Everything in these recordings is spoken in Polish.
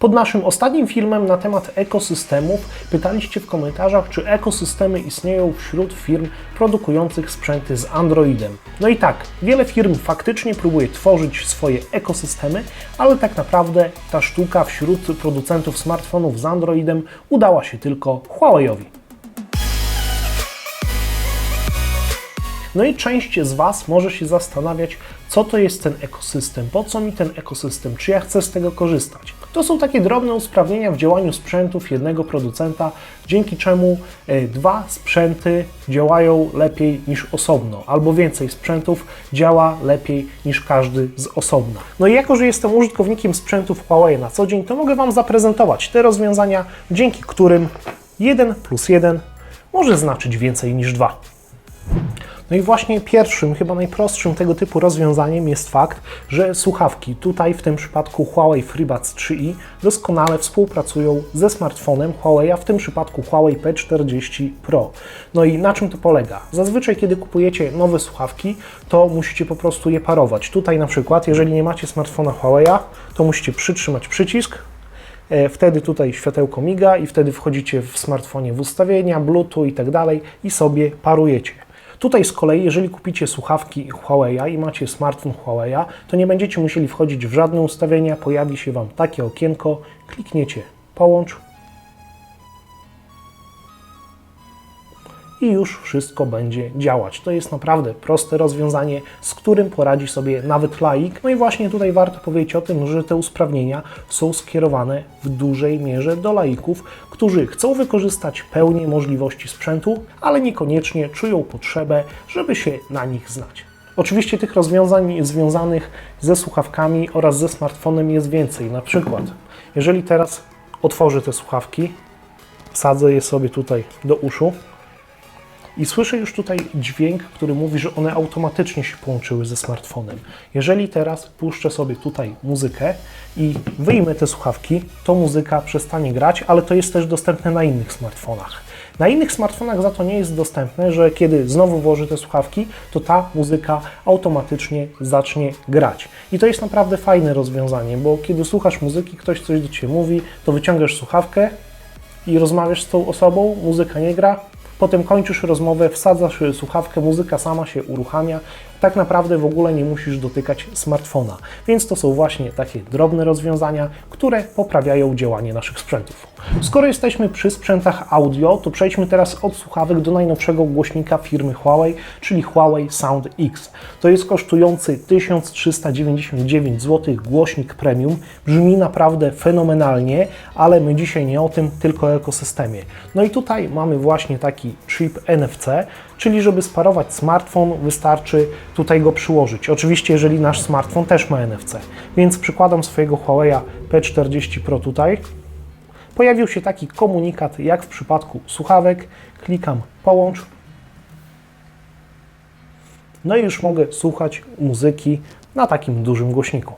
Pod naszym ostatnim filmem na temat ekosystemów pytaliście w komentarzach, czy ekosystemy istnieją wśród firm produkujących sprzęty z Androidem. No i tak, wiele firm faktycznie próbuje tworzyć swoje ekosystemy, ale tak naprawdę ta sztuka wśród producentów smartfonów z Androidem udała się tylko Huawei'owi. No i część z Was może się zastanawiać, co to jest ten ekosystem, po co mi ten ekosystem, czy ja chcę z tego korzystać. To są takie drobne usprawnienia w działaniu sprzętów jednego producenta, dzięki czemu e, dwa sprzęty działają lepiej niż osobno, albo więcej sprzętów działa lepiej niż każdy z osobna. No i jako, że jestem użytkownikiem sprzętów Huawei na co dzień, to mogę Wam zaprezentować te rozwiązania, dzięki którym 1 plus 1 może znaczyć więcej niż 2. No i właśnie pierwszym, chyba najprostszym tego typu rozwiązaniem jest fakt, że słuchawki, tutaj w tym przypadku Huawei FreeBuds 3i, doskonale współpracują ze smartfonem Huawei, a w tym przypadku Huawei P40 Pro. No i na czym to polega? Zazwyczaj, kiedy kupujecie nowe słuchawki, to musicie po prostu je parować. Tutaj na przykład, jeżeli nie macie smartfona Huawei, to musicie przytrzymać przycisk, E, Wtedy tutaj światełko miga i wtedy wchodzicie w smartfonie w ustawienia, Bluetooth i tak dalej i sobie parujecie. Tutaj z kolei, jeżeli kupicie słuchawki Huawei i macie smartfon Huawei, to nie będziecie musieli wchodzić w żadne ustawienia, pojawi się Wam takie okienko, klikniecie połącz i już wszystko będzie działać. To jest naprawdę proste rozwiązanie, z którym poradzi sobie nawet laik. No i właśnie tutaj warto powiedzieć o tym, że te usprawnienia są skierowane w dużej mierze do laików, którzy chcą wykorzystać pełnię możliwości sprzętu, ale niekoniecznie czują potrzebę, żeby się na nich znać. Oczywiście tych rozwiązań związanych ze słuchawkami oraz ze smartfonem jest więcej. Na przykład, jeżeli teraz otworzę te słuchawki, wsadzę je sobie tutaj do uszu, i słyszę już tutaj dźwięk, który mówi, że one automatycznie się połączyły ze smartfonem. Jeżeli teraz puszczę sobie tutaj muzykę i wyjmę te słuchawki, to muzyka przestanie grać, ale to jest też dostępne na innych smartfonach. Na innych smartfonach za to nie jest dostępne, że kiedy znowu włożę te słuchawki, to ta muzyka automatycznie zacznie grać. I to jest naprawdę fajne rozwiązanie, bo kiedy słuchasz muzyki, ktoś coś do Ciebie mówi, to wyciągasz słuchawkę i rozmawiasz z tą osobą, muzyka nie gra, Potem kończysz rozmowę, wsadzasz słuchawkę, muzyka sama się uruchamia. Tak naprawdę w ogóle nie musisz dotykać smartfona. Więc to są właśnie takie drobne rozwiązania, które poprawiają działanie naszych sprzętów. Skoro jesteśmy przy sprzętach audio, to przejdźmy teraz od słuchawek do najnowszego głośnika firmy Huawei, czyli Huawei Sound X. To jest kosztujący 1399 zł głośnik premium. Brzmi naprawdę fenomenalnie, ale my dzisiaj nie o tym, tylko o ekosystemie. No i tutaj mamy właśnie taki chip NFC, czyli żeby sparować smartfon, wystarczy tutaj go przyłożyć. Oczywiście, jeżeli nasz smartfon też ma NFC. Więc przykładam swojego Huawei P40 Pro tutaj. Pojawił się taki komunikat, jak w przypadku słuchawek. Klikam połącz. No i już mogę słuchać muzyki na takim dużym głośniku.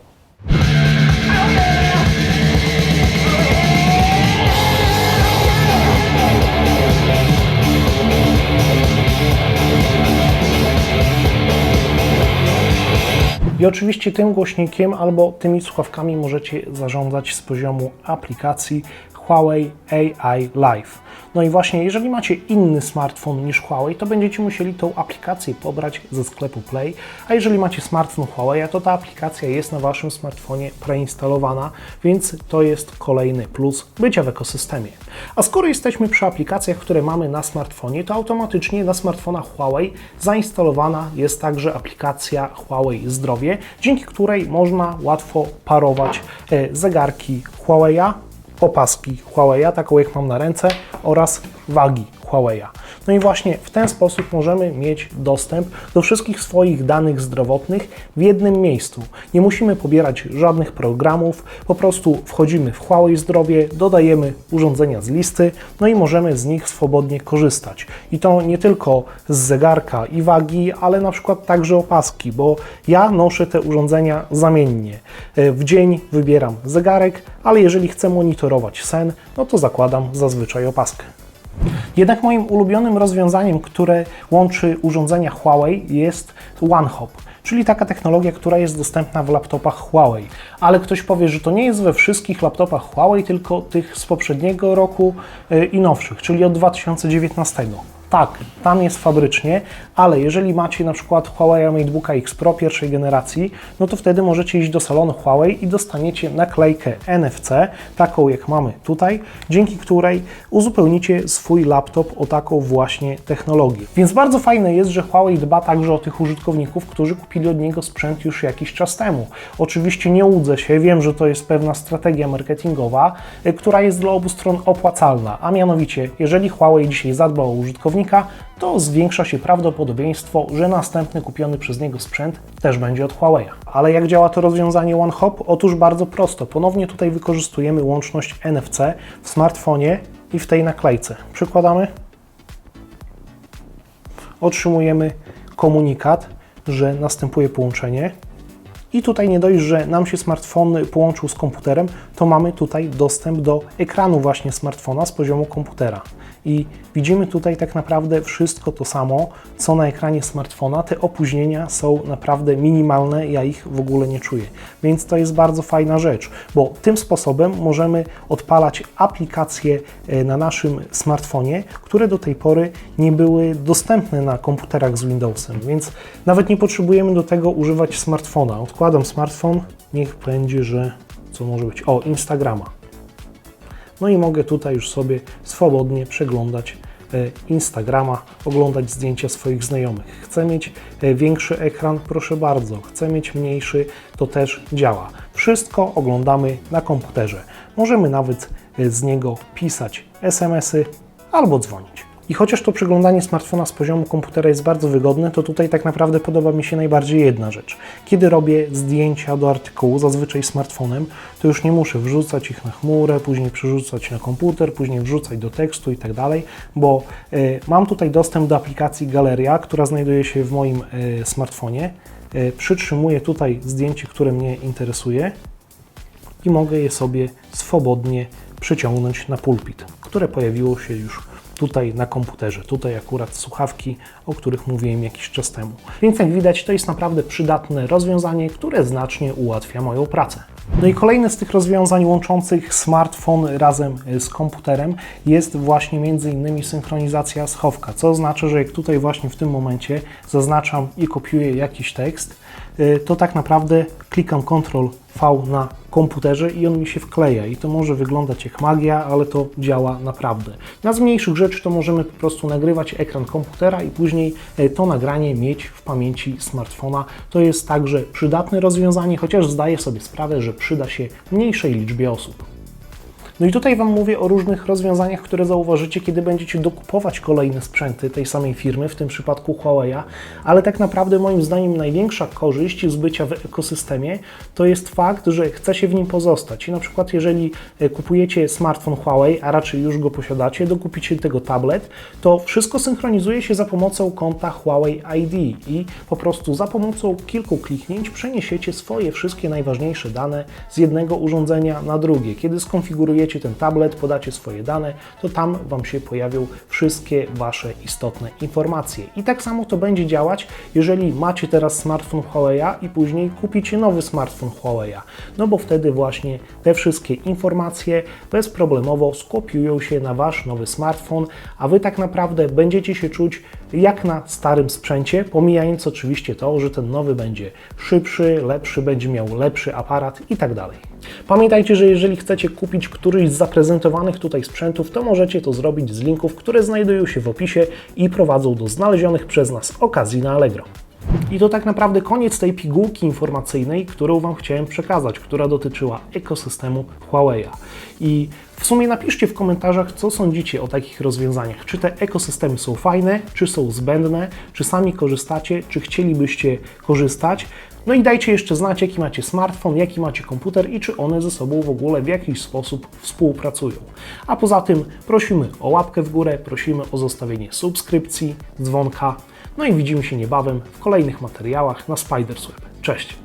I oczywiście tym głośnikiem albo tymi słuchawkami możecie zarządzać z poziomu aplikacji Huawei AI Live. No i właśnie, jeżeli macie inny smartfon niż Huawei, to będziecie musieli tą aplikację pobrać ze sklepu Play, a jeżeli macie smartfon Huawei, to ta aplikacja jest na Waszym smartfonie preinstalowana, więc to jest kolejny plus bycia w ekosystemie. A skoro jesteśmy przy aplikacjach, które mamy na smartfonie, to automatycznie na smartfonach Huawei zainstalowana jest także aplikacja Huawei Zdrowie, dzięki której można łatwo parować e, zegarki Huawei'a opaski Huawei'a, taką jak mam na ręce, oraz wagi Huawei'a. No i właśnie w ten sposób możemy mieć dostęp do wszystkich swoich danych zdrowotnych w jednym miejscu. Nie musimy pobierać żadnych programów, po prostu wchodzimy w Huawei Zdrowie, dodajemy urządzenia z listy, no i możemy z nich swobodnie korzystać. I to nie tylko z zegarka i wagi, ale na przykład także opaski, bo ja noszę te urządzenia zamiennie. W dzień wybieram zegarek, ale jeżeli chcę monitorować sen, no to zakładam zazwyczaj opaskę. Jednak moim ulubionym rozwiązaniem, które łączy urządzenia Huawei jest OneHop, czyli taka technologia, która jest dostępna w laptopach Huawei. Ale ktoś powie, że to nie jest we wszystkich laptopach Huawei, tylko tych z poprzedniego roku y, i nowszych, czyli od 2019. Tak, tam jest fabrycznie, ale jeżeli macie na przykład Huawei MateBooka X Pro pierwszej generacji, no to wtedy możecie iść do salonu Huawei i dostaniecie naklejkę NFC, taką jak mamy tutaj, dzięki której uzupełnicie swój laptop o taką właśnie technologię. Więc bardzo fajne jest, że Huawei dba także o tych użytkowników, którzy kupili od niego sprzęt już jakiś czas temu. Oczywiście nie łudzę się, wiem, że to jest pewna strategia marketingowa, y, która jest dla obu stron opłacalna, a mianowicie, jeżeli Huawei dzisiaj zadba o to zwiększa się prawdopodobieństwo, że następny kupiony przez niego sprzęt też będzie od Huawei. Ale jak działa to rozwiązanie One Hop? Otóż bardzo prosto. Ponownie tutaj wykorzystujemy łączność NFC w smartfonie i w tej naklejce. Przykładamy. Otrzymujemy komunikat, że następuje połączenie. I tutaj nie dość, że nam się smartfon połączył z komputerem, to mamy tutaj dostęp do ekranu właśnie smartfona z poziomu komputera. I widzimy tutaj tak naprawdę wszystko to samo, co na ekranie smartfona. Te opóźnienia są naprawdę minimalne, ja ich w ogóle nie czuję. Więc to jest bardzo fajna rzecz, bo tym sposobem możemy odpalać aplikacje e, na naszym smartfonie, które do tej pory nie były dostępne na komputerach z Windowsem. Więc nawet nie potrzebujemy do tego używać smartfona. Odkładam smartfon, niech będzie, że co może być? O, Instagrama. No i mogę tutaj już sobie swobodnie przeglądać e, Instagrama, oglądać zdjęcia swoich znajomych. Chcę mieć e, większy ekran, proszę bardzo. Chcę mieć mniejszy, to też działa. Wszystko oglądamy na komputerze. Możemy nawet e, z niego pisać SMS-y albo dzwonić. I chociaż to przeglądanie smartfona z poziomu komputera jest bardzo wygodne, to tutaj tak naprawdę podoba mi się najbardziej jedna rzecz. Kiedy robię zdjęcia do artykułu, zazwyczaj smartfonem, to już nie muszę wrzucać ich na chmurę, później przerzucać na komputer, później wrzucać do tekstu i tak dalej, bo y, mam tutaj dostęp do aplikacji Galeria, która znajduje się w moim y, smartfonie. Y, przytrzymuję tutaj zdjęcie, które mnie interesuje i mogę je sobie swobodnie przeciągnąć na pulpit, które pojawiło się już tutaj na komputerze. Tutaj akurat słuchawki, o których mówiłem jakiś czas temu. Więc jak widać, to jest naprawdę przydatne rozwiązanie, które znacznie ułatwia moją pracę. No i kolejne z tych rozwiązań łączących smartfon razem z komputerem jest właśnie innymi synchronizacja schowka, co oznacza, że jak tutaj właśnie w tym momencie zaznaczam i kopiuję jakiś tekst, to tak naprawdę klikam Ctrl V na komputerze i on mi się wkleja. I to może wyglądać jak magia, ale to działa naprawdę. Na z mniejszych rzeczy to możemy po prostu nagrywać ekran komputera i później e, to nagranie mieć w pamięci smartfona. To jest także przydatne rozwiązanie, chociaż zdaję sobie sprawę, że przyda się mniejszej liczbie osób. No i tutaj Wam mówię o różnych rozwiązaniach, które zauważycie, kiedy będziecie dokupować kolejne sprzęty tej samej firmy, w tym przypadku Huawei'a, ale tak naprawdę moim zdaniem największa korzyść z bycia w ekosystemie to jest fakt, że chce się w nim pozostać. I na przykład jeżeli e, kupujecie smartfon Huawei, a raczej już go posiadacie, dokupicie tego tablet, to wszystko synchronizuje się za pomocą konta Huawei ID i po prostu za pomocą kilku kliknięć przeniesiecie swoje wszystkie najważniejsze dane z jednego urządzenia na drugie. Kiedy skonfigurujecie ten tablet, podacie swoje dane, to tam Wam się pojawią wszystkie Wasze istotne informacje. I tak samo to będzie działać, jeżeli macie teraz smartfon Huawei'a i później kupicie nowy smartfon Huawei'a. No bo wtedy właśnie te wszystkie informacje bezproblemowo skopiują się na Wasz nowy smartfon, a Wy tak naprawdę będziecie się czuć jak na starym sprzęcie, pomijając oczywiście to, że ten nowy będzie szybszy, lepszy, będzie miał lepszy aparat i tak dalej. Pamiętajcie, że jeżeli chcecie kupić któryś z zaprezentowanych tutaj sprzętów, to możecie to zrobić z linków, które znajdują się w opisie i prowadzą do znalezionych przez nas okazji na Allegro. I to tak naprawdę koniec tej pigułki informacyjnej, którą Wam chciałem przekazać, która dotyczyła ekosystemu Huawei'a. I w sumie napiszcie w komentarzach, co sądzicie o takich rozwiązaniach. Czy te ekosystemy są fajne, czy są zbędne, czy sami korzystacie, czy chcielibyście korzystać. No i dajcie jeszcze znać, jaki macie smartfon, jaki macie komputer i czy one ze sobą w ogóle w jakiś sposób współpracują. A poza tym prosimy o łapkę w górę, prosimy o zostawienie subskrypcji, dzwonka. No i widzimy się niebawem w kolejnych materiałach na Spiders Web. Cześć!